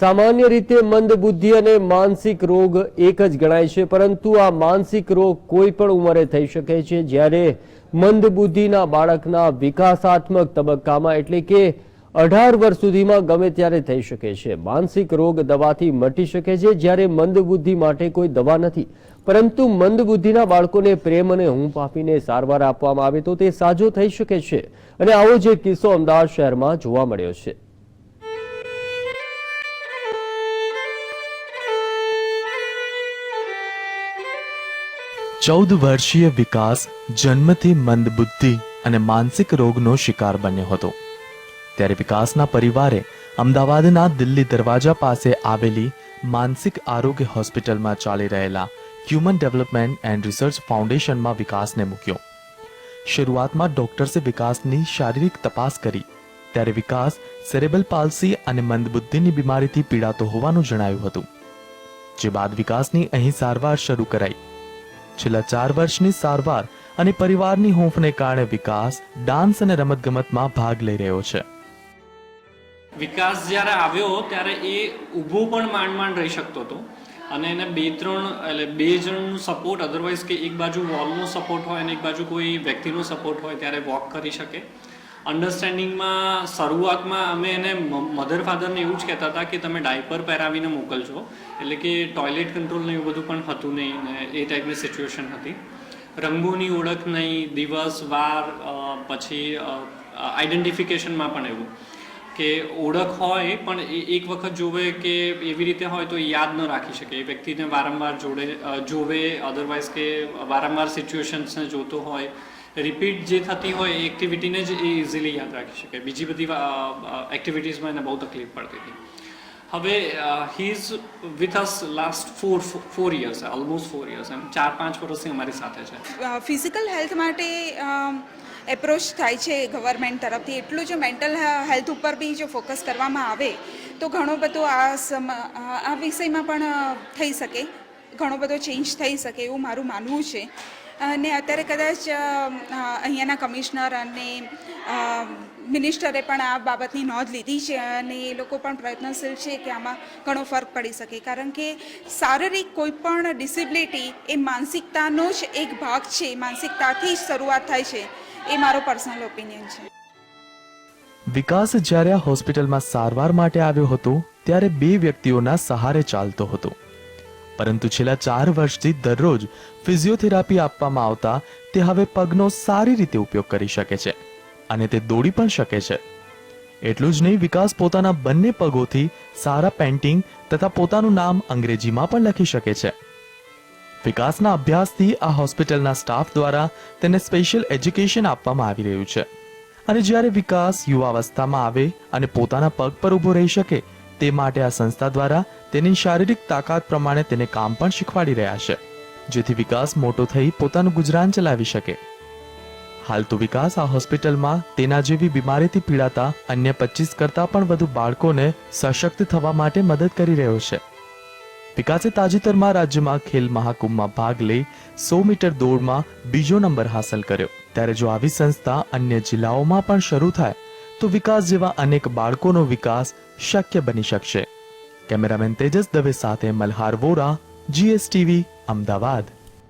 સામાન્ય રીતે મંદ બુદ્ધિ અને માનસિક રોગ એક જ ગણાય છે, પરંતુ આ માનસિક રોગ કોઈ પણ ઉંમરે થઈ શકે છે. જ્યારે મંદ બુદ્ધિના બાળકના વિકાસાત્મક તબક્કામાં, એટલે કે અઢાર વર્ષ સુધીમાં ગમે ત્યારે થઈ શકે છે. માનસિક રોગ દવાથી મટી શકે છે, જ્યારે મંદ બુદ્ધિ માટે કોઈ દવા નથી. પરંતુ મંદ બુદ્ધિના બાળકોને પ્રેમ અને હૂંફ આપીને સારવાર આપવામાં આવે તો તે સાજો થઈ શકે છે. અને આવો જ એક કિસ્સો અમદાવાદ શહેરમાં જોવા મળ્યો છે. ચૌદ વર્ષીય વિકાસ જન્મથી મંદબુદ્ધિ અને માનસિક રોગનો શિકાર બન્યો હતો. ત્યારે વિકાસના પરિવારે અમદાવાદના દિલ્હી દરવાજા પાસે આવેલી માનસિક આરોગ્ય હોસ્પિટલમાં ચાલી રહેલા હ્યુમન ડેવલપમેન્ટ એન્ડ રિસર્ચ ફાઉન્ડેશનમાં વિકાસને મૂક્યો. શરૂઆતમાં ડોક્ટર્સે વિકાસની શારીરિક તપાસ કરી. ત્યારે વિકાસ સેરેબલ પાલ્સી અને મંદબુદ્ધિની બીમારીથી પીડાતો હોવાનું જણાયું હતું. જે બાદ વિકાસની અહીં સારવાર શરૂ કરાઈ. છેલ્લા ચાર વર્ષની સારવાર અને પરિવારની હૂંફને કારણે વિકાસ, ડાન્સ અને રમતગમતમાં ભાગ લઈ રહ્યો છે. વિકાસ જ્યારે આવ્યો ત્યારે એ ઊભો પણ માંડ માંડ રહી શકતો હતો અને એને બે ત્રણ, એટલે બે જણનું સપોર્ટ અધરવાઇઝ કે એક બાજુ વોલનો સપોર્ટ હોય અને એક બાજુ કોઈ વ્યક્તિનો સપોર્ટ હોય ત્યારે વોક કરી શકે. અન્ડરસ્ટેન્ડિંગમાં, શરૂઆતમાં અમે એને મધર ફાધરને એવું જ કહેતા હતા કે તમે ડાયપર પહેરાવીને મોકલજો. એટલે કે ટોયલેટ કંટ્રોલ ને એવું બધું પણ હતું નહીં ને એ ટાઈપની સિચ્યુએશન હતી. રંગોની ઓળખ નહીં, દિવસ, વાર પછી આઈડેન્ટિફિકેશનમાં પણ એવું. કે ઓળખ હોય પણ એક વખત જોવે કે એવી રીતે હોય તો યાદ ન રાખી શકે. એ વ્યક્તિને વારંવાર જોડે જોવે અધરવાઇઝ કે વારંવાર સિચ્યુએશન્સને જોતો હોય. રિપીટ જે થતી હોય એ એક્ટિવિટીને જ એ ઇઝીલી યાદ રાખી શકે બીજી બધી એક્ટિવિટીઝમાં એને બહુ તકલીફ પડતી હતી. હવે he is with us last four four years almost four years એમ, ચાર, પાંચ વર્ષથી અમારી સાથે છે. ફિઝિકલ હેલ્થ માટે એપ્રોચ થાય છે ગવર્મેન્ટ તરફથી. એટલું જો મેન્ટલ હેલ્થ ઉપર બી જો ફોકસ કરવામાં આવે, તો ઘણો બધો આ સમ આ વિષયમાં પણ થઈ શકે. ઘણો બધો ચેન્જ થઈ શકે એવું મારું માનવું છે. અને અત્યારે કદાચ અહીંયાના કમિશનર અને મિનિસ્ટરે પણ આ બાબતની નોંધ લીધી છે અને એ લોકો પણ પ્રયત્નશીલ છે કે આમાં ઘણો ફરક પડી શકે. કારણ કે શારીરિક કોઈપણ ડિસેબિલિટી એ માનસિકતાનો જ એક ભાગ છે. માનસિકતાથી જ શરૂઆત થાય છે. એ મારો પર્સનલ ઓપિનિયન છે. વિકાસ જ્યારે આ હોસ્પિટલમાં સારવાર માટે આવ્યો હતો, ત્યારે બે વ્યક્તિઓના સહારે ચાલતો હતો. પરંતુ છેલ્લા ચાર વર્ષથી દરરોજ ફિઝિયોથેરાપી આપવામાં આવતા તે હવે પગનો સારી રીતે ઉપયોગ કરી શકે છે અને તે દોડી પણ શકે છે. એટલું જ નહીં, વિકાસ પોતાના બંને પગોથી સારા પેન્ટિંગ તથા પોતાનું નામ અંગ્રેજીમાં પણ લખી શકે છે. વિકાસના અભ્યાસથી આ હોસ્પિટલના સ્ટાફ દ્વારા તેને સ્પેશિયલ એજ્યુકેશન આપવામાં આવી રહ્યું છે. અને જ્યારે વિકાસ યુવાવસ્થામાં આવે અને પોતાના પગ પર ઊભો રહી શકે તે માટે આ સંસ્થા દ્વારા તેની શારીરિક તાકાત પ્રમાણે તેને કામ પણ શીખવાડી રહ્યા છે, જેથી વિકાસ મોટો થઈ પોતાનું ગુજરાન ચલાવી શકે. હાલ તો વિકાસ આ હોસ્પિટલમાં તેના જેવી બીમારીથી પીડાતા અન્ય પચીસ કરતાં પણ વધુ બાળકોને સશક્ત થવા માટે મદદ કરી રહ્યો છે. વિકાસે તાજેતરમાં રાજ્યમાં ખેલ મહાકુંભમાં ભાગ લઈ સો મીટર દોડમાં બીજો નંબર હાંસલ કર્યો. ત્યારે જો આવી સંસ્થા અન્ય જિલ્લાઓમાં પણ શરૂ થાય તો વિકાસ જેવા અનેક બાળકોનો વિકાસ શક્ય બની શકશે. કેમેરામેન તેજસ દવે સાથે મલ્હાર વોરા જીએસટીવી અમદાવાદ.